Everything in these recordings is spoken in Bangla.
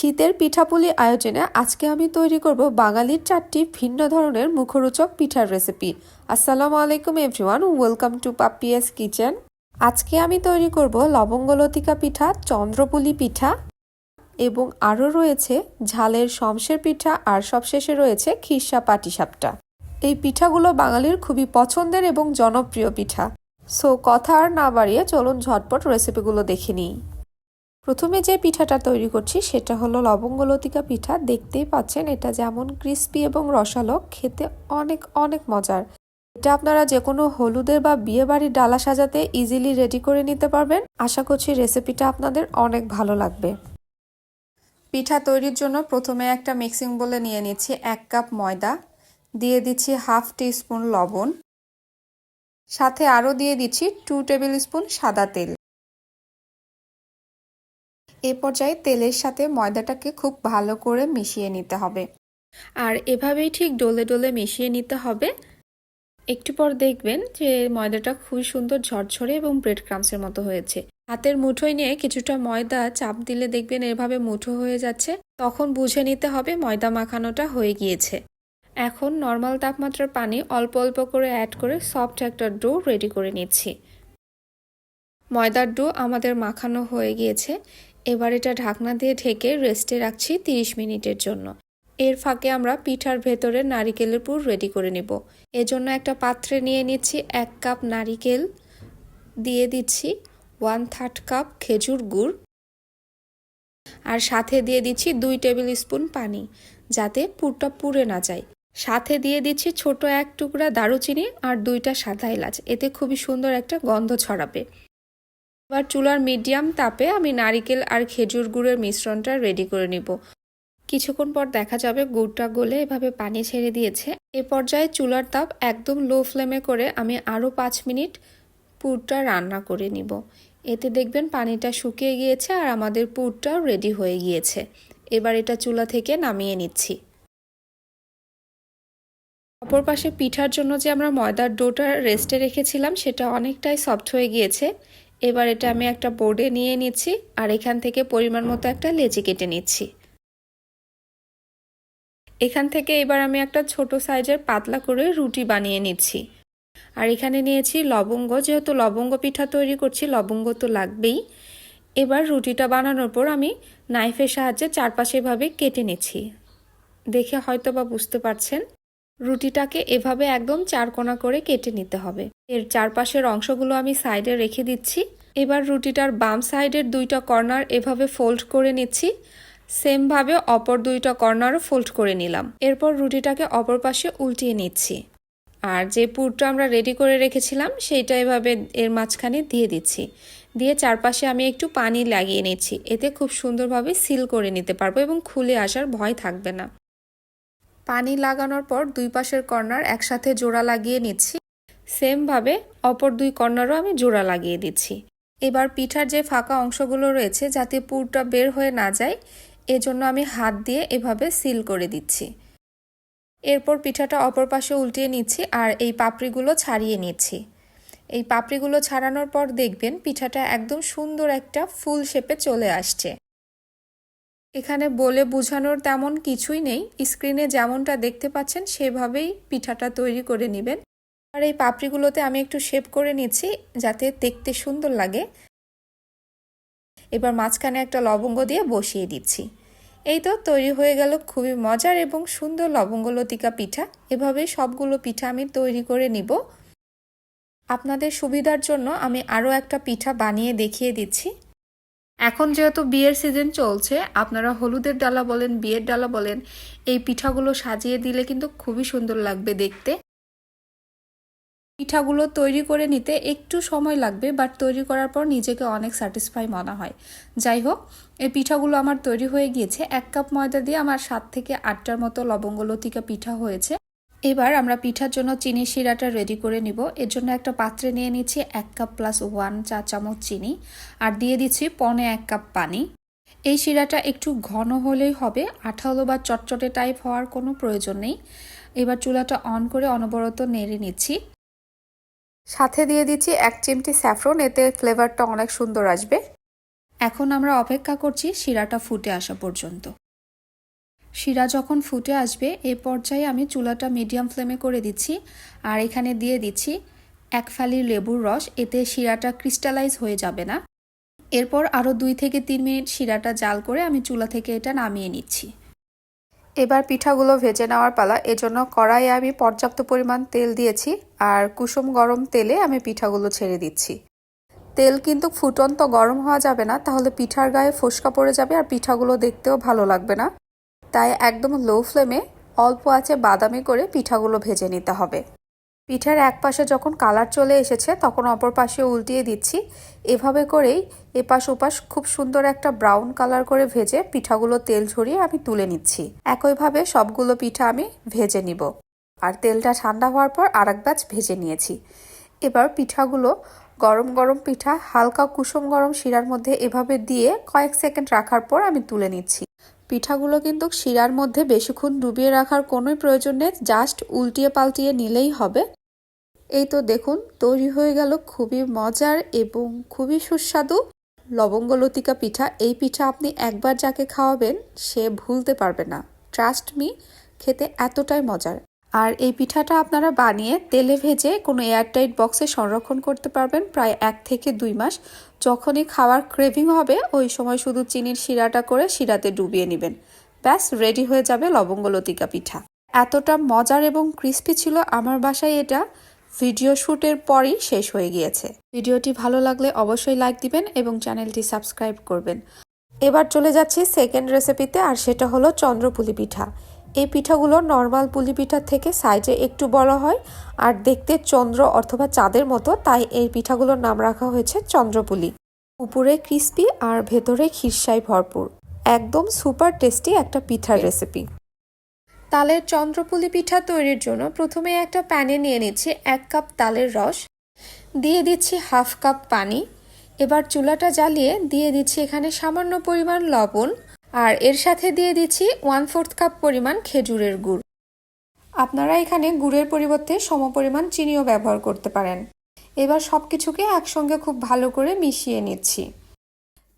শীতের পিঠাপুলি আয়োজনে আজকে আমি তৈরি করব বাঙালির চারটি ভিন্ন ধরনের মুখরোচক পিঠার রেসিপি আসসালামু আলাইকুম everyone welcome to Papiya's kitchen আজকে আমি তৈরি করব লবঙ্গলতিকা পিঠা, চন্দ্রপুলি পিঠা এবং আরও রয়েছে ঝালের শমশের পিঠা আর সবশেষে রয়েছে খিরসা পাটিসাপটা। এই পিঠাগুলো বাঙালির খুবই পছন্দের এবং জনপ্রিয় পিঠা। সো কথা আর না বাড়িয়ে চলুন ঝটপট রেসিপিগুলো দেখে নিই। প্রথমে যে পিঠাটা তৈরি করছি সেটা হলো লবঙ্গলতিকা পিঠা। দেখতেই পাচ্ছেন, এটা যেমন ক্রিস্পি এবং রসালো, খেতে অনেক অনেক মজার। এটা আপনারা যে কোনো হলুদের বা বিয়ে বাড়ির ডালা সাজাতে ইজিলি রেডি করে নিতে পারবেন। আশা করছি রেসিপিটা আপনাদের অনেক ভালো লাগবে। পিঠা তৈরির জন্য প্রথমে একটা মিক্সিং বলে নিয়ে নিচ্ছি এক কাপ ময়দা। দিয়ে দিচ্ছি হাফ টি স্পুন লবণ। সাথে আরও দিয়ে দিচ্ছি টু টেবিল স্পুন সাদা তেল। এ পর্যায়ে তেলের সাথে ময়দাটাকে খুব ভালো করে মিশিয়ে নিতে হবে। আর এভাবেই ঠিক ডলে ডলে মিশিয়ে নিতে হবে। একটু পর দেখবেন যে ময়দাটা খুবই সুন্দর ঝরঝরে এবং ব্রেড ক্রামসের মতো হয়েছে। হাতের মুঠোয় নিয়ে কিছুটা ময়দা চাপ দিলে দেখবেন এভাবে মুঠো হয়ে যাচ্ছে। তখন বুঝে নিতে হবে ময়দা মাখানোটা হয়ে গিয়েছে। এখন নর্মাল তাপমাত্রার পানি অল্প অল্প করে অ্যাড করে সফট একটা ডো রেডি করে নিচ্ছি। ময়দার ডো আমাদের মাখানো হয়ে গিয়েছে। এবার এটা ঢাকনা দিয়ে ঢেকে রেস্টে রাখছি 30 মিনিটের জন্য। এর ফাঁকে আমরা পিঠার ভেতরে নারিকেলের পুর রেডি করে নেব। এজন্য একটা পাত্রে নিয়ে নিচ্ছি এক কাপ নারিকেল, দিয়ে দিচ্ছি ওয়ান থার্ড কাপ খেজুর গুড়, আর সাথে দিয়ে দিচ্ছি দুই টেবিল স্পুন পানি, যাতে পুরটা পুড়ে না যায়। সাথে দিয়ে দিচ্ছি ছোট এক টুকরা দারুচিনি আর দুইটা সাদা এলাচ, এতে খুবই সুন্দর একটা গন্ধ ছড়াবে। এবার চুলার মিডিয়াম তাপে আমি নারিকেল আর খেজুর গুড়ের মিশ্রণটা রেডি করে নিব। কিছুক্ষণ পর দেখা যাবে গুড়টা গলে এভাবে পানি ছেড়ে দিয়েছে। এ পর্যায়ে চুলার তাপ একদম লো ফ্লেমে করে আমি আরও পাঁচ মিনিট পুরটা রান্না করে নিব। এতে দেখবেন পানিটা শুকিয়ে গিয়েছে আর আমাদের পুরটাও রেডি হয়ে গিয়েছে। এবার এটা চুলা থেকে নামিয়ে নিচ্ছি। অপর পাশে পিঠার জন্য যে আমরা ময়দার ডোটা রেস্টে রেখেছিলাম সেটা অনেকটাই সফট হয়ে গিয়েছে। এবার এটা আমি একটা বোর্ডে নিয়ে নিচ্ছি আর এখান থেকে পরিমাণ মতো একটা লেচি কেটে নিচ্ছি। এখান থেকে এবার আমি একটা ছোট সাইজের পাতলা করে রুটি বানিয়ে নিচ্ছি। আর এখানে নিয়েছি লবঙ্গ, যেহেতু লবঙ্গ পিঠা তৈরি করছি, লবঙ্গ তো লাগবেই। এবার রুটিটা বানানোর পর আমি নাইফের সাহায্যে চারপাশে এভাবে কেটে নিচ্ছি। দেখে হয়তো বা বুঝতে পারছেন। রুটিটাকে এভাবে একদম চারকোনা করে কেটে নিতে হবে। এর চারপাশের অংশগুলো আমি সাইডে রেখে দিচ্ছি। এবার রুটিটার বাম সাইডের দুইটা কর্নার এভাবে ফোল্ড করে নিচ্ছি। সেমভাবে অপর দুইটা কর্নারও ফোল্ড করে নিলাম। এরপর রুটিটাকে অপর পাশে উল্টিয়ে নিচ্ছি। আর যে পুরটা আমরা রেডি করে রেখেছিলাম, সেইটা এভাবে এর মাঝখানে দিয়ে দিচ্ছি। দিয়ে চারপাশে আমি একটু পানি লাগিয়ে নিচ্ছি। এতে খুব সুন্দরভাবে সিল করে নিতে পারব এবং খুলে আসার ভয় থাকবে না। পানি লাগানোর পর দুই পাশের কর্নার একসাথে জোড়া লাগিয়ে নিচ্ছি। সেমভাবে অপর দুই কর্নারও আমি জোড়া লাগিয়ে দিচ্ছি। এবার পিঠার যে ফাঁকা অংশগুলো রয়েছে যাতে পুরটা বের হয়ে না যায়, এজন্য আমি হাত দিয়ে এভাবে সিল করে দিচ্ছি। এরপর পিঠাটা অপর পাশে উল্টিয়ে নিচ্ছি আর এই পাপড়িগুলো ছাড়িয়ে নিচ্ছি। এই পাপড়িগুলো ছাড়ানোর পর দেখবেন পিঠাটা একদম সুন্দর একটা ফুল শেপে চলে আসছে। এখানে বলে বোঝানোর তেমন কিছুই নেই। স্ক্রিনে যেমনটা দেখতে পাচ্ছেন, সেভাবেই পিঠাটা তৈরি করে নেবেন। আর এই পাপড়িগুলোতে আমি একটু শেপ করে নিচ্ছি, যাতে দেখতে সুন্দর লাগে। এবার মাঝখানে একটা লবঙ্গ দিয়ে বসিয়ে দিচ্ছি। এই তো তৈরি হয়ে গেল খুবই মজার এবং সুন্দর লবঙ্গলতিকা পিঠা। এভাবে সবগুলো পিঠা আমি তৈরি করে নিব। আপনাদের সুবিধার জন্য আমি আরও একটা পিঠা বানিয়ে দেখিয়ে দিচ্ছি। এখন যেহেতু বিয়ের সিজন চলছে, আপনারা হলুদের ডালা বলেন, বিয়ের ডালা বলেন, এই পিঠাগুলো সাজিয়ে দিলে কিন্তু খুবই সুন্দর লাগবে দেখতে। পিঠাগুলো তৈরি করে নিতে একটু সময় লাগবে বাট তৈরি করার পর নিজেকে অনেক স্যাটিসফাই মনে হয়। যাই হোক, এই পিঠাগুলো আমার তৈরি হয়ে গিয়েছে। এক কাপ ময়দা দিয়ে আমার সাত থেকে আটটার মতো লবঙ্গ লতিকা পিঠা হয়েছে। এবার আমরা পিঠার জন্য চিনি শিরাটা রেডি করে নিব। এর জন্য একটা পাত্রে নিয়ে নিচ্ছি এক কাপ প্লাস ওয়ান চা চামচ চিনি আর দিয়ে দিচ্ছি পনে এক কাপ পানি। এই শিরাটা একটু ঘন হলেই হবে, আঠালো বা চটচটে টাইপ হওয়ার কোনো প্রয়োজন নেই। এবার চুলাটা অন করে অনবরত নেড়ে নিচ্ছি। সাথে দিয়ে দিচ্ছি এক চিমটি স্যাফরন এতে ফ্লেভারটা অনেক সুন্দর আসবে। এখন আমরা অপেক্ষা করছি শিরাটা ফুটে আসা পর্যন্ত। শিরা যখন ফুটে আসবে, এ পর্যায়ে আমি চুলাটা মিডিয়াম ফ্লেমে করে দিচ্ছি আর এখানে দিয়ে দিচ্ছি এক ফালি লেবুর রস, এতে শিরাটা ক্রিস্টালাইজ হয়ে যাবে না। এরপর আরও দুই থেকে তিন মিনিট শিরাটা জাল করে আমি চুলা থেকে এটা নামিয়ে নিচ্ছি। এবার পিঠাগুলো ভেজে নেওয়ার পালা, এজন্য কড়াইয়ে আমি পর্যাপ্ত পরিমাণ তেল দিয়েছি আর কুসুম গরম তেলে আমি পিঠাগুলো ছেড়ে দিচ্ছি। তেল কিন্তু ফুটন্ত গরম হওয়া যাবে না, তাহলে পিঠার গায়ে ফোসকা পড়ে যাবে আর পিঠাগুলো দেখতেও ভালো লাগবে না। তাই একদম লো ফ্লেমে অল্প আছে বাদামি করে পিঠাগুলো ভেজে নিতে হবে। পিঠার এক পাশে যখন কালার চলে এসেছে, তখন অপর পাশে উল্টিয়ে দিচ্ছি। এভাবে করেই এপাশ ওপাশ খুব সুন্দর একটা ব্রাউন কালার করে ভেজে পিঠাগুলো তেল ঝরিয়ে আমি তুলে নিচ্ছি। একইভাবে সবগুলো পিঠা আমি ভেজে নিব। আর তেলটা ঠান্ডা হওয়ার পর আরেক ব্যাচ ভেজে নিয়েছি। এবার পিঠাগুলো গরম গরম পিঠা, হালকা কুসুম গরম শিরার মধ্যে এভাবে দিয়ে কয়েক সেকেন্ড রাখার পর আমি তুলে নিচ্ছি। পিঠাগুলো কিন্তু শিরার মধ্যে বেশিক্ষণ ডুবিয়ে রাখার কোনোই প্রয়োজন নেই, জাস্ট উল্টিয়ে পাল্টিয়ে নিলেই হবে। এই তো দেখুন, তৈরি হয়ে গেল খুবই মজার এবং খুবই সুস্বাদু লবঙ্গ লতিকা পিঠা। এই পিঠা আপনি একবার যাকে খাওয়াবেন, সে ভুলতে পারবে না। ট্রাস্ট মি খেতে এতটাই মজার। আর এই পিঠাটা আপনারা বানিয়ে তেলে ভেজে কোনো এয়ারটাইট বক্সে সংরক্ষণ করতে পারবেন প্রায় এক থেকে দুই মাস। যখনই খাওয়ার ক্রেভিং হবে, ওই সময় শুধু চিনির শিরাটা করে শিরাতে ডুবিয়ে নেবেন। ব্যাস রেডি হয়ে যাবে লবঙ্গ লতিকা পিঠা। এতটা মজার এবং ক্রিস্পি ছিল আমার বাসায় এটা। ভিডিও শ্যুটের পরই শেষ হয়ে গিয়েছে। ভিডিওটি ভালো লাগলে অবশ্যই লাইক দিবেন এবং চ্যানেলটি সাবস্ক্রাইব করবেন। এবার চলে যাচ্ছি সেকেন্ড রেসিপিতে আর সেটা হলো চন্দ্রপুলি পিঠা। এই পিঠাগুলো নর্মাল পুলি পিঠার থেকে সাইজে একটু বড় হয় আর দেখতে চন্দ্র অথবা চাঁদের মতো, তাই এই পিঠাগুলোর নাম রাখা হয়েছে চন্দ্রপুলি। উপরে ক্রিস্পি আর ভেতরে খিরসাই ভরপুর। একদম সুপার টেস্টি একটা পিঠার রেসিপি। তালের চন্দ্রপুলি পিঠা তৈরির জন্য প্রথমে একটা প্যানে নিয়ে নিচ্ছি এক কাপ তালের রস, দিয়ে দিচ্ছি হাফ কাপ পানি। এবার চুলাটা জ্বালিয়ে দিয়ে দিচ্ছি এখানে সামান্য পরিমাণ লবণ আর এর সাথে দিয়ে দিচ্ছি ওয়ান ফোর্থ কাপ পরিমাণ খেজুরের গুড়। আপনারা এখানে গুড়ের পরিবর্তে সমপরিমাণ চিনিও ব্যবহার করতে পারেন। এবার সব কিছুকে একসঙ্গে খুব ভালো করে মিশিয়ে নিচ্ছি।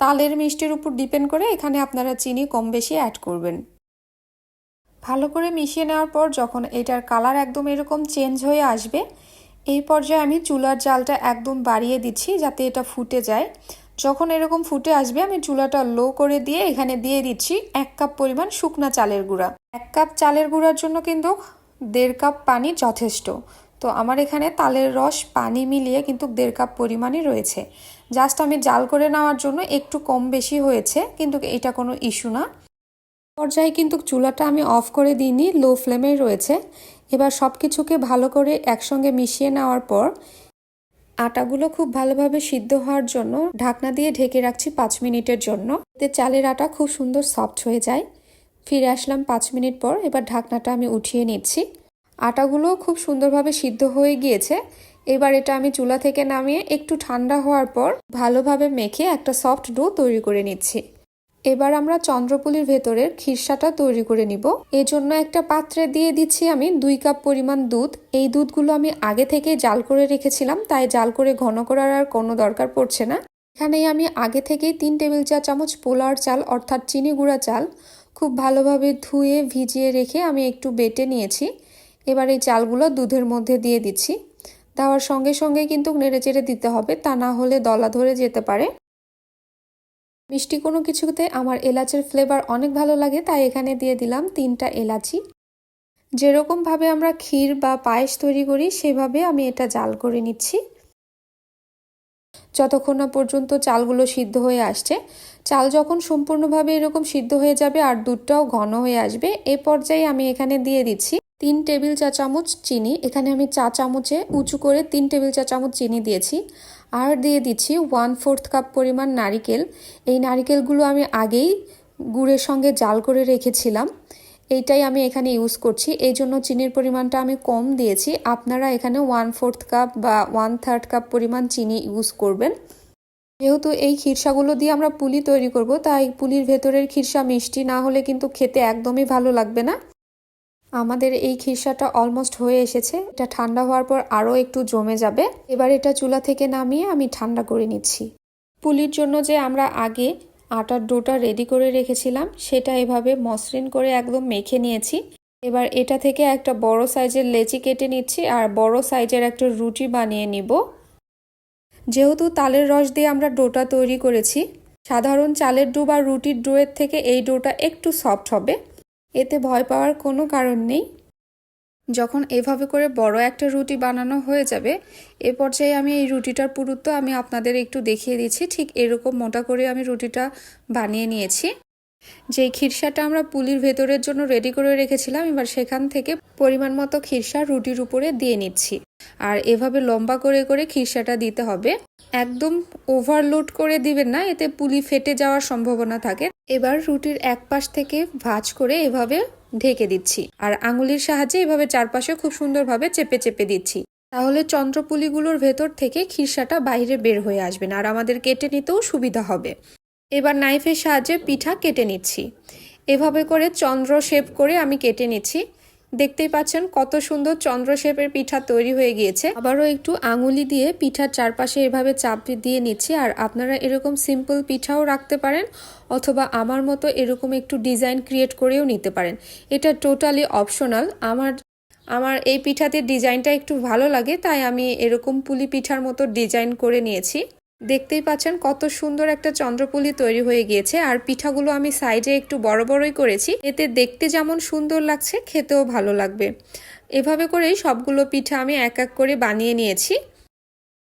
তালের মিষ্টির উপর ডিপেন্ড করে এখানে আপনারা চিনি কম বেশি অ্যাড করবেন। ভালো করে মিশিয়ে নেওয়ার পর যখন এটার কালার একদম এরকম চেঞ্জ হয়ে আসবে, এই পর্যায়ে আমি চুলার জালটা একদম বাড়িয়ে দিচ্ছি যাতে এটা ফুটে যায়। যখন এরকম ফুটে আসবে, আমি চুলাটা লো করে দিয়ে এখানে দিয়ে দিচ্ছি এক কাপ পরিমাণ শুকনা চালের গুঁড়া। এক কাপ চালের গুঁড়ার জন্য কিন্তু দেড় কাপ পানি যথেষ্ট। তো আমার এখানে তালের রস পানি মিলিয়ে কিন্তু দেড় কাপ পরিমাণই রয়েছে। জাস্ট আমি জাল করে নেওয়ার জন্য একটু কম বেশি হয়েছে, কিন্তু এটা কোনো ইস্যু না। পর্যায়ে কিন্তু চুলাটা আমি অফ করে দিইনি লো ফ্লেমে রয়েছে। এবার সব কিছুকে ভালো করে একসঙ্গে মিশিয়ে নেওয়ার পর আটাগুলো খুব ভালোভাবে সিদ্ধ হওয়ার জন্য ঢাকনা দিয়ে ঢেকে রাখছি পাঁচ মিনিটের জন্য। এতে চালের আটা খুব সুন্দর সফট হয়ে যায়। ফিরে আসলাম পাঁচ মিনিট পর, এবার ঢাকনাটা আমি উঠিয়ে নিচ্ছি। আটাগুলো খুব সুন্দরভাবে সিদ্ধ হয়ে গিয়েছে। এবার এটা আমি চুলা থেকে নামিয়ে একটু ঠান্ডা হওয়ার পর ভালোভাবে মেখে একটা সফট ডো তৈরি করে নিচ্ছি। এবার আমরা চন্দ্রপুলির ভেতরের খিরসাটা তৈরি করে নিব। এই জন্য একটা পাত্রে দিয়ে দিচ্ছি আমি দুই কাপ পরিমাণ দুধ। এই দুধগুলো আমি আগে থেকে জাল করে রেখেছিলাম, তাই জাল করে ঘন করার আর কোনো দরকার পড়ছে না। এখানে আমি আগে থেকেই তিন টেবিল চা চামচ পোলার চাল, অর্থাৎ চিনি গুঁড়া চাল, খুব ভালোভাবে ধুয়ে ভিজিয়ে রেখে আমি একটু বেটে নিয়েছি। এবার এই চালগুলো দুধের মধ্যে দিয়ে দিচ্ছি। দেওয়ার সঙ্গে সঙ্গে কিন্তু নেড়ে চেড়ে দিতে হবে, তা না হলে দলা ধরে যেতে পারে। মিষ্টি কোনো কিছুতে আমার এলাচের ফ্লেভার অনেক ভালো লাগে, তাই এখানে দিয়ে দিলাম তিনটা এলাচি। যেরকমভাবে আমরা ক্ষীর বা পায়েস তৈরি করি, সেভাবে আমি এটা জাল করে নিচ্ছি। যতক্ষণ না পর্যন্ত চালগুলো সিদ্ধ হয়ে আসছে। চাল যখন সম্পূর্ণভাবে এরকম সিদ্ধ হয়ে যাবে আর দুধটাও ঘন হয়ে আসবে, এ পর্যায়ে আমি এখানে দিয়ে দিচ্ছি তিন টেবিল চা চামচ চিনি। এখানে আমি চা চামচে উঁচু করে তিন টেবিল চা চামচ চিনি দিয়েছি। আর দিয়ে দিচ্ছি ওয়ান ফোর্থ কাপ পরিমাণ নারিকেল। এই নারিকেলগুলো আমি আগেই গুড়ের সঙ্গে জাল করে রেখেছিলাম। এইটাই আমি এখানে ইউজ করছি। এই জন্য চিনির পরিমাণটা আমি কম দিয়েছি। আপনারা এখানে ওয়ান ফোর্থ কাপ বা ওয়ান থার্ড কাপ পরিমাণ চিনি ইউজ করবেন। যেহেতু এই খিরসাগুলো দিয়ে আমরা পুলি তৈরি করব, তাই পুলির ভেতরের খিরসা মিষ্টি না হলে কিন্তু খেতে একদমই ভালো লাগবে না। আমাদের এই খিরসাটা অলমোস্ট হয়ে এসেছে। এটা ঠান্ডা হওয়ার পর আরও একটু জমে যাবে। এবার এটা চুলা থেকে নামিয়ে আমি ঠান্ডা করে নিচ্ছি। পুলির জন্য যে আমরা আগে আটার ডোটা রেডি করে রেখেছিলাম, সেটা এভাবে মসৃণ করে একদম মেখে নিয়েছি। এবার এটা থেকে একটা বড় সাইজের লেচি কেটে নিচ্ছি আর বড় সাইজের একটা রুটি বানিয়ে নিব। যেহেতু তালের রস দিয়ে আমরা ডোটা তৈরি করেছি, সাধারণ চালের ডো বা রুটির ডোয়ের থেকে এই ডোটা একটু সফট হবে। এতে ভয় পাওয়ার কোনো কারণ নেই। যখন এভাবে করে বড় একটা রুটি বানানো হয়ে যাবে, এ পর্যায়ে আমি এই রুটিটার পুরুত্ব আমি আপনাদের একটু দেখিয়ে দিচ্ছি। ঠিক এরকম মোটা করে আমি রুটিটা বানিয়ে নিয়েছি। যেই খিরসাটা আমরা পুলির ভেতরের জন্য রেডি করে রেখেছিলাম, এবার সেখান থেকে পরিমাণ মতো খিরসা রুটির উপরে দিয়ে নিচ্ছি। আর এভাবে লম্বা করে করে খিরসাটা দিতে হবে। একদম ওভারলোড করে দিবেন না, এতে পুলি ফেটে যাওয়ার সম্ভাবনা থাকে। এবার রুটির এক পাশ থেকে ভাজ করে এভাবে ঢেকে দিচ্ছি। আর আঙুলির সাহায্যে এভাবে চারপাশে খুব সুন্দরভাবে চেপে চেপে দিচ্ছি। তাহলে চন্দ্রপুলিগুলোর ভেতর থেকে খিরসাটা বাইরে বের হয়ে আসবে না, আর আমাদের কেটে নিতেও সুবিধা হবে। এবার নাইফের সাহায্যে পিঠা কেটে নিচ্ছি। এভাবে করে চন্দ্র শেপ করে আমি কেটে নিচ্ছি। দেখতেই পাচ্ছেন কত সুন্দর চন্দ্র শেপের পিঠা তৈরি হয়ে গিয়েছে। আবারও একটু আঙুলি দিয়ে পিঠার চারপাশে এভাবে চাপ দিয়ে নিচ্ছি। আর আপনারা এরকম সিম্পল পিঠাও রাখতে পারেন, অথবা আমার মতো এরকম একটু ডিজাইন ক্রিয়েট করেও নিতে পারেন। এটা টোটালি অপশনাল আমার আমার এই পিঠাতে ডিজাইনটা একটু ভালো লাগে, তাই আমি এরকম পুলি পিঠার মতো ডিজাইন করে নিয়েছি। দেখতেই পাচ্ছেন কত সুন্দর একটা চন্দ্রপুলি তৈরি হয়ে গিয়েছে। আর পিঠাগুলো আমি সাইডে একটু বড় বড়ই করেছি। এতে দেখতে যেমন সুন্দর লাগছে, খেতেও ভালো লাগবে। এভাবে করেই সবগুলো পিঠা আমি এক এক করে বানিয়ে নিয়েছি।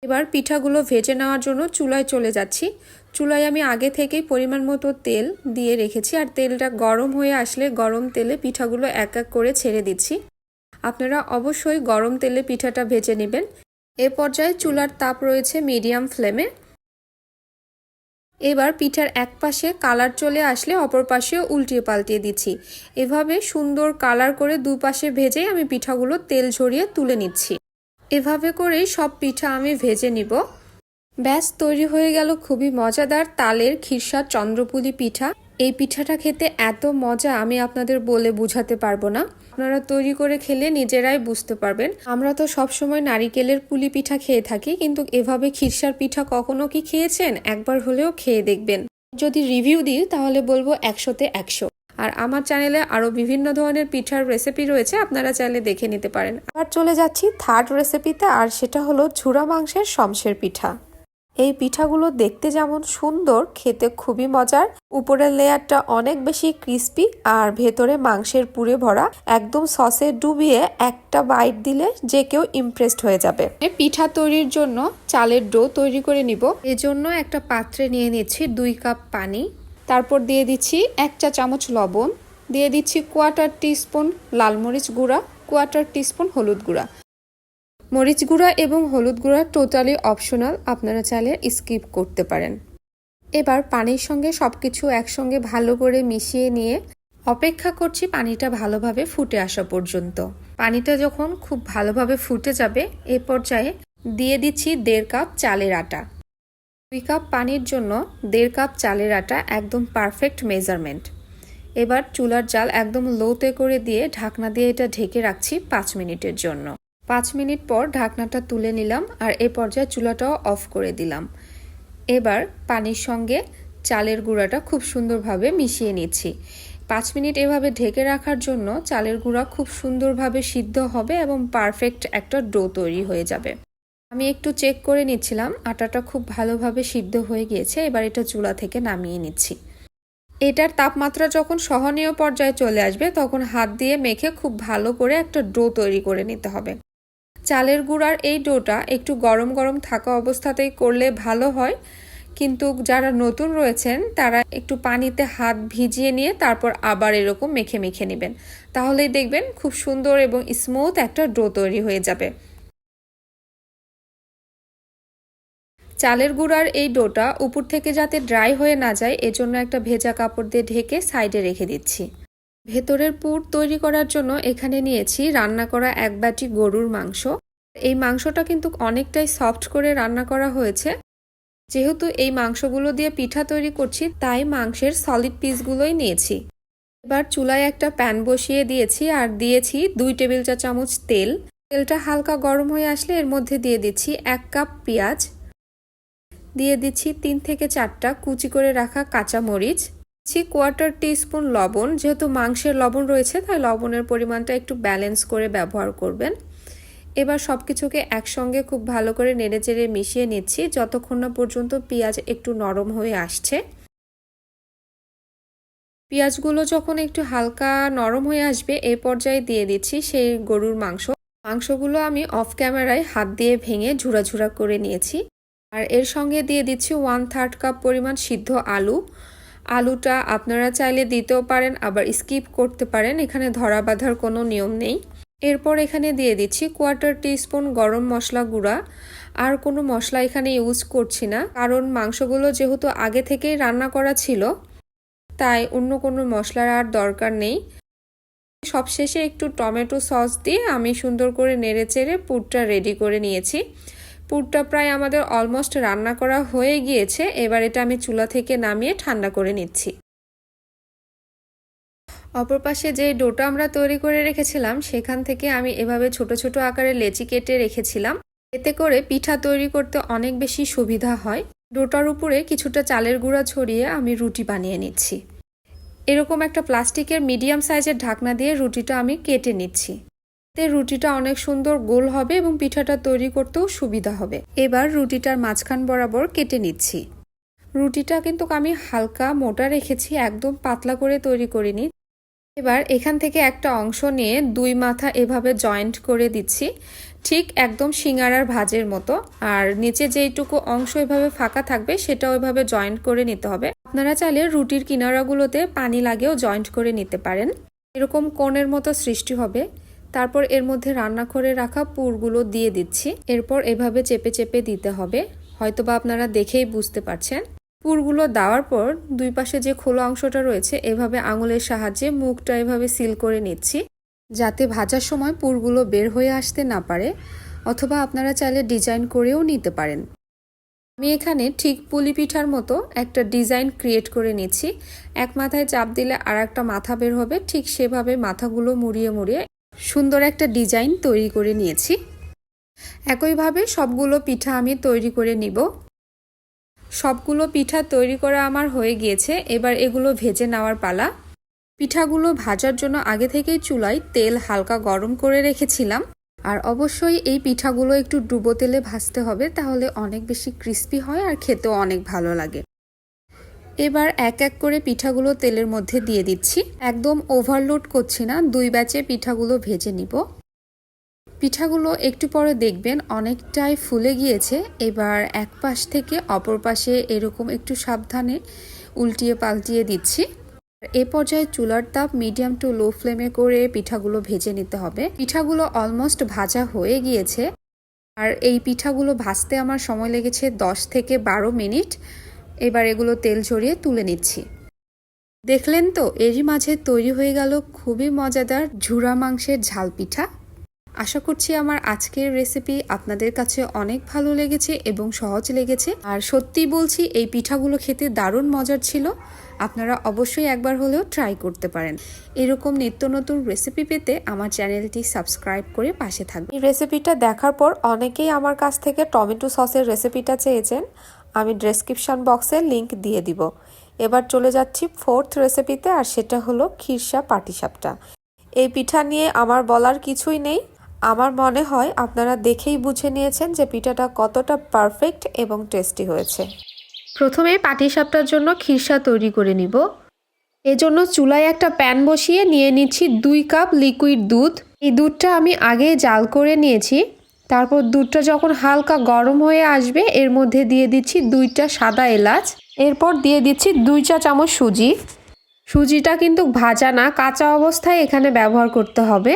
এবার পিঠাগুলো ভেজে নেওয়ার জন্য চুলায় চলে যাচ্ছি। চুলায় আমি আগে থেকেই পরিমাণ মতো তেল দিয়ে রেখেছি। আর তেলটা গরম হয়ে আসলে গরম তেলে পিঠাগুলো এক এক করে ছেড়ে দিচ্ছি। আপনারা অবশ্যই গরম তেলে পিঠাটা ভেজে নেবেন। এ পর্যায়ে চুলার তাপ রয়েছে মিডিয়াম ফ্লেমে। এবার পিঠার এক পাশে কালার চলে আসলে অপর পাশেও উল্টিয়ে পাল্টিয়ে দিচ্ছি। এভাবে সুন্দর কালার করে দুপাশে ভেজেই আমি পিঠাগুলো তেল ঝরিয়ে তুলে নিচ্ছি। এভাবে করেই সব পিঠা আমি ভেজে নিব। ব্যাস, তৈরি হয়ে গেল খুবই মজাদার তালের খিরসা চন্দ্রপুলি পিঠা। এই পিঠাটা খেতে এত মজা আমি আপনাদের বলে বুঝাতে পারব না। আপনারা তৈরি করে খেলে নিজেরাই বুঝতে পারবেন। আমরা তো সবসময় নারিকেলের পুলি পিঠা খেয়ে থাকি, কিন্তু এভাবে খিরসার পিঠা কখনো কি খেয়েছেন? একবার হলেও খেয়ে দেখবেন। যদি রিভিউ দিই, তাহলে বলব একশোতে একশো। আর আমার চ্যানেলে আরও বিভিন্ন ধরনের পিঠার রেসিপি রয়েছে, আপনারা চাইলে দেখে নিতে পারেন। আর চলে যাচ্ছি থার্ড রেসিপিতে আর সেটা হলো ঝুরা মাংসের শমশের পিঠা। এই পিঠাগুলো দেখতে যেমন সুন্দর, খেতে খুবই মজার। উপরের লেয়ারটা অনেক বেশি ক্রিস্পি আর ভেতরে মাংসের পুরে ভরা। একদম সসে ডুবিয়ে একটা বাইট দিলে যে কেউ ইমপ্রেসড হয়ে যাবে। পিঠা তৈরির জন্য চালের ডো তৈরি করে নিব। এজন্য একটা পাত্রে নিয়ে নিচ্ছি দুই কাপ পানি। তারপর দিয়ে দিচ্ছি এক চা চামচ লবণ। দিয়ে দিচ্ছি কোয়াটার টিস্পুন লাল মরিচ গুঁড়া কোয়াটার টিস্পুন হলুদ গুঁড়া। মরিচ গুঁড়া এবং হলুদ গুঁড়া টোটালি অপশনাল আপনারা চাইলে স্কিপ করতে পারেন। এবার পানির সঙ্গে সব কিছু একসঙ্গে ভালো করে মিশিয়ে নিয়ে অপেক্ষা করছি পানিটা ভালোভাবে ফুটে আসা পর্যন্ত। পানিটা যখন খুব ভালোভাবে ফুটে যাবে, এ পর্যায়ে দিয়ে দিচ্ছি দেড় কাপ চালের আটা। দুই কাপ পানির জন্য দেড় কাপ চালের আটা একদম পারফেক্ট মেজারমেন্ট এবার চুলার জাল একদম লোতে করে দিয়ে ঢাকনা দিয়ে এটা ঢেকে রাখছি পাঁচ মিনিটের জন্য। পাঁচ মিনিট পর ঢাকনাটা তুলে নিলাম আর এ পর্যায়ে চুলাটাও অফ করে দিলাম। এবার পানির সঙ্গে চালের গুঁড়াটা খুব সুন্দরভাবে মিশিয়ে নিচ্ছি। পাঁচ মিনিট এভাবে ঢেকে রাখার জন্য চালের গুঁড়া খুব সুন্দরভাবে সিদ্ধ হবে এবং পারফেক্ট একটা ডো তৈরি হয়ে যাবে। আমি একটু চেক করে নিচ্ছিলাম, আটাটা খুব ভালোভাবে সিদ্ধ হয়ে গিয়েছে, এবার এটা চুলা থেকে নামিয়ে নিচ্ছি। এটার তাপমাত্রা যখন সহনীয় পর্যায়ে চলে আসবে, তখন হাত দিয়ে মেখে খুব ভালো করে একটা ডো তৈরি করে নিতে হবে। চালের গুঁড়ার এই ডোটা একটু গরম গরম থাকা অবস্থাতেই করলে ভালো হয়। কিন্তু যারা নতুন রয়েছেন, তারা একটু পানিতে হাত ভিজিয়ে নিয়ে তারপর আবার এরকম মেখে মেখে নেবেন। তাহলেই দেখবেন খুব সুন্দর এবং স্মুথ একটা ডো তৈরি হয়ে যাবে। চালের গুঁড়ার এই ডোটা উপর থেকে যাতে ড্রাই হয়ে না যায়, এজন্য একটা ভেজা কাপড় দিয়ে ঢেকে সাইডে রেখে দিচ্ছি। ভেতরের পুর তৈরি করার জন্য এখানে নিয়েছি রান্না করা এক বাটি গরুর মাংস। এই মাংসটা কিন্তু অনেকটাই সফট করে রান্না করা হয়েছে। যেহেতু এই মাংসগুলো দিয়ে পিঠা তৈরি করছি, তাই মাংসের সলিড পিসগুলোই নিয়েছি। এবার চুলায় একটা প্যান বসিয়ে দিয়েছি আর দিয়েছি দুই টেবিল চা চামচ তেল। তেলটা হালকা গরম হয়ে আসলে এর মধ্যে দিয়ে দিচ্ছি এক কাপ পেঁয়াজ। দিয়ে দিচ্ছি তিন থেকে চারটা কুচি করে রাখা কাঁচা মরিচ দিচ্ছি কোয়ার্টার টিস্পুন লবণ। যেহেতু মাংসের লবণ রয়েছে, তাই লবণের পরিমাণটা একটু ব্যালেন্স করে ব্যবহার করবেন। এবার সব কিছুকে একসঙ্গে খুব ভালো করে নেড়ে চেড়ে মিশিয়ে নিচ্ছি। যতক্ষণ না পর্যন্ত পেঁয়াজ একটু নরম হয়ে আসছে। পেঁয়াজগুলো যখন একটু হালকা নরম হয়ে আসবে এই পর্যায়ে দিয়ে দিচ্ছি সেই গরুর মাংস। মাংসগুলো আমি অফ ক্যামেরায় হাত দিয়ে ভেঙে ঝুরা ঝুরা করে নিয়েছি। আর এর সঙ্গে দিয়ে দিচ্ছি ওয়ান থার্ড কাপ পরিমাণ সিদ্ধ আলু। আলুটা আপনারা চাইলে দিতেও পারেন, আবার স্কিপ করতে পারেন, এখানে ধরা বাঁধার কোনো নিয়ম নেই। এরপর এখানে দিয়ে দিচ্ছি কোয়ার্টার টিস্পুন গরম মশলা গুঁড়া। আর কোনো মশলা এখানে ইউজ করছি না, কারণ মাংসগুলো যেহেতু আগে থেকেই রান্না করা ছিল, তাই অন্য কোনো মশলার আর দরকার নেই। সবশেষে একটু টমেটো সস দিয়ে আমি সুন্দর করে নেড়ে চেড়ে পুরটা রেডি করে নিয়েছি। পুরটা প্রায় আমাদের অলমোস্ট রান্না করা হয়ে গিয়েছে। এবার এটা আমি চুলা থেকে নামিয়ে ঠান্ডা করে নিচ্ছি। অপর পাশে যে ডোটা আমরা তৈরি করে রেখেছিলাম, সেখান থেকে আমি এভাবে ছোট ছোট আকারে লেচি কেটে রেখেছিলাম। এতে করে পিঠা তৈরি করতে অনেক বেশি সুবিধা হয়। ডোটার উপরে কিছুটা চালের গুঁড়া ছড়িয়ে আমি রুটি বানিয়ে নিচ্ছি। এরকম একটা প্লাস্টিকের মিডিয়াম সাইজের ঢাকনা দিয়ে রুটিটা আমি কেটে নিচ্ছি। এতে রুটিটা অনেক সুন্দর গোল হবে এবং পিঠাটা তৈরি করতেও সুবিধা হবে। এবার রুটিটার মাঝখান বরাবর কেটে নিচ্ছি। রুটিটা কিন্তু আমি হালকা মোটা রেখেছি, একদম পাতলা করে তৈরি করিনি। এবার এখান থেকে একটা অংশ নিয়ে দুই মাথা এভাবে জয়েন্ট করে দিচ্ছি, ঠিক একদম সিঙ্গারার ভাজের মতো। আর নিচে যেইটুকু অংশ এভাবে ফাঁকা থাকবে, সেটাও এভাবে জয়েন্ট করে নিতে হবে। আপনারা চাইলে রুটির কিনারাগুলোতে পানি লাগেও জয়েন্ট করে নিতে পারেন। এরকম কোণের মতো সৃষ্টি হবে। তারপর এর মধ্যে রান্না করে রাখা পুরগুলো দিয়ে দিচ্ছি। এরপর এভাবে চেপে চেপে দিতে হবে। হয়তোবা আপনারা দেখেই বুঝতে পারছেন। পুরগুলো দেওয়ার পর দুই পাশে যে খোলা অংশটা রয়েছে, এভাবে আঙুলের সাহায্যে মুখটা এভাবে সিল করে নিচ্ছি, যাতে ভাজার সময় পুরগুলো বের হয়ে আসতে না পারে, অথবা আপনারা চাইলে ডিজাইন করেও নিতে পারেন। আমি এখানে ঠিক পুলি পিঠার মতো একটা ডিজাইন ক্রিয়েট করে নিচ্ছি। এক মাথায় চাপ দিলে আর একটা মাথা বের হবে, ঠিক সেভাবে মাথাগুলো মুড়িয়ে মুড়িয়ে সুন্দর একটা ডিজাইন তৈরি করে নিয়েছি। একইভাবে সবগুলো পিঠা আমি তৈরি করে নিব। সবগুলো পিঠা তৈরি করা আমার হয়ে গিয়েছে, এবার এগুলো ভেজে নেওয়ার পালা। পিঠাগুলো ভাজার জন্য আগে থেকেই চুলায় তেল হালকা গরম করে রেখেছিলাম। আর অবশ্যই এই পিঠাগুলো একটু ডুবো তেলে ভাজতে হবে, তাহলে অনেক বেশি ক্রিস্পি হয় আর খেতেও অনেক ভালো লাগে। এবার এক এক করে পিঠাগুলো তেলের মধ্যে দিয়ে দিচ্ছি। একদম ওভারলোড করছি না, দুই ব্যাচে পিঠাগুলো ভেজে নিব। পিঠাগুলো একটু পরে দেখবেন অনেকটাই ফুলে গিয়েছে। এবার এক পাশ থেকে অপর পাশে এরকম একটু সাবধানে উল্টিয়ে পাল্টিয়ে দিচ্ছি। এ পর্যায়ে চুলার তাপ মিডিয়াম টু লো ফ্লেমে করে পিঠাগুলো ভেজে নিতে হবে। পিঠাগুলো অলমোস্ট ভাজা হয়ে গিয়েছে। আর এই পিঠাগুলো ভাজতে আমার সময় লেগেছে দশ থেকে বারো মিনিট। এবার এগুলো তেল ছড়িয়ে তুলে নিচ্ছি। দেখলেন তো, এরই মাঝে তৈরি হয়ে গেল খুবই মজাদার ঝুরা মাংসের ঝাল পিঠা। আশা করছি আমার আজকের রেসিপি আপনাদের কাছে অনেক ভালো লেগেছে এবং সহজ লেগেছে। আর সত্যি বলছি, এই পিঠাগুলো খেতে দারুণ মজার ছিল। আপনারা অবশ্যই একবার হলেও ট্রাই করতে পারেন। এরকম নিত্য নতুন রেসিপি পেতে আমার চ্যানেলটি সাবস্ক্রাইব করে পাশে থাকবে এই রেসিপিটা দেখার পর অনেকেই আমার কাছ থেকে টমেটো সসের রেসিপিটা চেয়েছেন। আমি ডেসক্রিপশন বক্সে লিংক দিয়ে দিব। এবার চলে যাচ্ছি ফোর্থ রেসিপিতে আর সেটা হলো খিরসা পাটিসাপটা। এই পিঠা নিয়ে আমার বলার কিছুই নেই। আমার মনে হয় আপনারা দেখেই বুঝে নিয়েছেন যে পিঠাটা কতটা পারফেক্ট এবং টেস্টি হয়েছে। প্রথমে পাটিসাপটার জন্য খিরসা তৈরি করে নিব। এজন্য চুলায় একটা প্যান বসিয়ে নিয়ে নিচ্ছি দুই কাপ লিকুইড দুধ। এই দুধটা আমি আগে জাল করে নিয়েছি। তারপর দুধটা যখন হালকা গরম হয়ে আসবে, এর মধ্যে দিয়ে দিচ্ছি দুইটা সাদা এলাচ। এরপর দিয়ে দিচ্ছি দুই চা চামচ সুজি। সুজিটা কিন্তু ভাজা না, কাঁচা অবস্থায় এখানে ব্যবহার করতে হবে।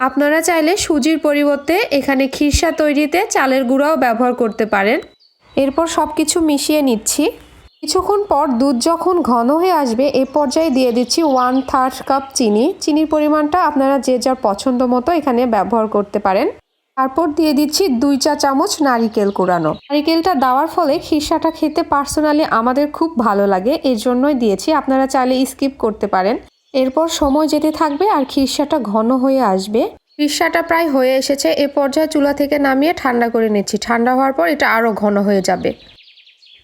আপনারা চাইলে সুজির পরিবর্তে এখানে খিরসা তৈরিতে চালের গুঁড়াও ব্যবহার করতে পারেন। এরপর সব কিছু মিশিয়ে নিচ্ছি। কিছুক্ষণ পর দুধ যখন ঘন হয়ে আসবে, এ পর্যায়ে দিয়ে দিচ্ছি ওয়ান থার্ড কাপ চিনি। চিনির পরিমাণটা আপনারা যে যার পছন্দ মতো এখানে ব্যবহার করতে পারেন। তারপর দিয়ে দিচ্ছি দুই চা চামচ নারিকেল কোরানো নারিকেলটা দেওয়ার ফলে খিরসাটা খেতে পার্সোনালি আমাদের খুব ভালো লাগে এর জন্যই দিয়েছি। আপনারা চাইলে স্কিপ করতে পারেন। এরপর সময় যেতে থাকবে আর খিরসাটা ঘন হয়ে আসবে। খিরসাটা প্রায় হয়ে এসেছে। এ পর্যায়ে চুলা থেকে নামিয়ে ঠান্ডা করে নিচ্ছি। ঠান্ডা হওয়ার পর এটা আরও ঘন হয়ে যাবে।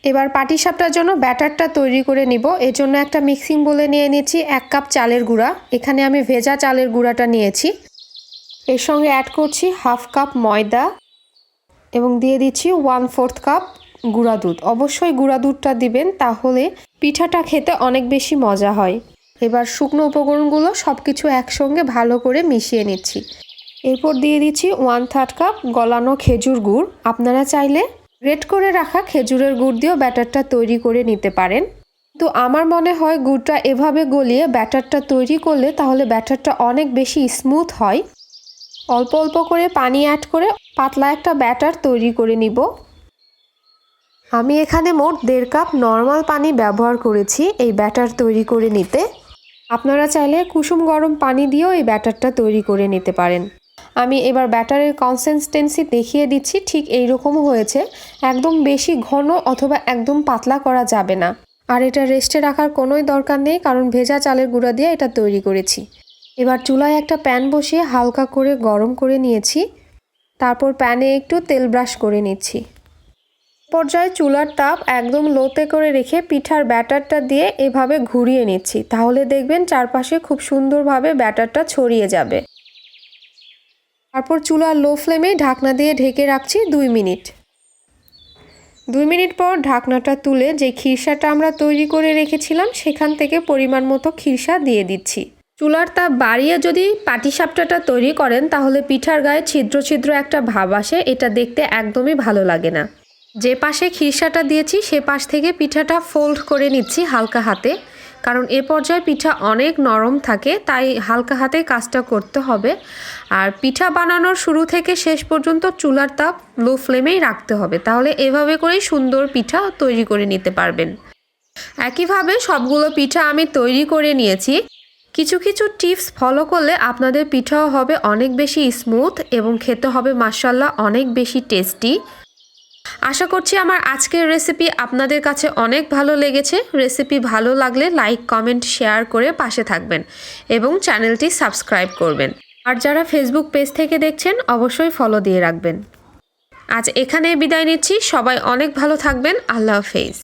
এবার পাটিসাপটার জন্য ব্যাটারটা তৈরি করে নিব। এর জন্য একটা মিক্সিং বলে নিয়ে নিচ্ছি এক কাপ চালের গুঁড়া। এখানে আমি ভেজা চালের গুঁড়াটা নিয়েছি। এর সঙ্গে অ্যাড করছি হাফ কাপ ময়দা এবং দিয়ে দিচ্ছি ওয়ান ফোর্থ কাপ গুঁড়া দুধ। অবশ্যই গুঁড়া দুধটা দিবেন, তাহলে পিঠাটা খেতে অনেক বেশি মজা হয়। এবার শুকনো উপকরণগুলো সব কিছু একসঙ্গে ভালো করে মিশিয়ে নিচ্ছি। এরপর দিয়ে দিচ্ছি ওয়ান থার্ড কাপ গলানো খেজুর গুড়। আপনারা চাইলে গ্রেট করে রাখা খেজুরের গুড় দিয়েও ব্যাটারটা তৈরি করে নিতে পারেন। তো আমার মনে হয় গুড়টা এভাবে গলিয়ে ব্যাটারটা তৈরি করলে তাহলে ব্যাটারটা অনেক বেশি স্মুথ হয়। অল্প অল্প করে পানি অ্যাড করে পাতলা একটা ব্যাটার তৈরি করে নিব। আমি এখানে মোট দেড় কাপ নর্মাল পানি ব্যবহার করেছি এই ব্যাটার তৈরি করে নিতে। আপনারা চাইলে কুসুম গরম পানি দিয়েও এই ব্যাটারটা তৈরি করে নিতে পারেন। আমি এবার ব্যাটারের কনসিস্টেন্সি দেখিয়ে দিচ্ছি, ঠিক এই রকম হয়েছে। একদম বেশি ঘন অথবা একদম পাতলা করা যাবে না। আর এটা রেস্টে রাখার কোনোই দরকার নেই, কারণ ভেজা চালের গুঁড়া দিয়ে এটা তৈরি করেছি। এবার চুলায় একটা প্যান বসিয়ে হালকা করে গরম করে নিয়েছি। তারপর প্যানে একটু তেল ব্রাশ করে নিচ্ছি। পর্যায়ে চুলার তাপ একদম লোতে করে রেখে পিঠার ব্যাটারটা দিয়ে এভাবে ঘুরিয়ে নিচ্ছি। তাহলে দেখবেন চারপাশে খুব সুন্দরভাবে ব্যাটারটা ছড়িয়ে যাবে। তারপর চুলার লো ফ্লেমে ঢাকনা দিয়ে ঢেকে রাখছি দুই মিনিট। দুই মিনিট পর ঢাকনাটা তুলে যে খিরসাটা আমরা তৈরি করে রেখেছিলাম, সেখান থেকে পরিমাণ মতো খিরসা দিয়ে দিচ্ছি। চুলার তাপ বাড়িয়ে যদি পাটিসাপটাটা তৈরি করেন, তাহলে পিঠার গায়ে ছিদ্র ছিদ্র একটা ভাব আসে, এটা দেখতে একদমই ভালো লাগে না। যে পাশে খিরসাটা দিয়েছি, সে পাশ থেকে পিঠাটা ফোল্ড করে নিচ্ছি হালকা হাতে। কারণ এ পর্যায়ে পিঠা অনেক নরম থাকে, তাই হালকা হাতে কাজটা করতে হবে। আর পিঠা বানানোর শুরু থেকে শেষ পর্যন্ত চুলার তাপ লো ফ্লেমেই রাখতে হবে। তাহলে এভাবে করেই সুন্দর পিঠা তৈরি করে নিতে পারবেন। একইভাবে সবগুলো পিঠা আমি তৈরি করে নিয়েছি। কিছু কিছু টিপস ফলো করলে আপনাদের পিঠাও হবে অনেক বেশি স্মুথ এবং খেতে হবে মার্শাল্লাহ অনেক বেশি টেস্টি। আশা করছি আমার আজকের রেসিপি আপনাদের কাছে অনেক ভালো লেগেছে। রেসিপি ভালো লাগলে লাইক, কমেন্ট, শেয়ার করে পাশে থাকবেন এবং চ্যানেলটি সাবস্ক্রাইব করবেন। আর যারা ফেসবুক পেজ থেকে দেখছেন, অবশ্যই ফলো দিয়ে রাখবেন। আজ এখানে বিদায় নিচ্ছি। সবাই অনেক ভালো থাকবেন। আল্লাহ হাফেজ।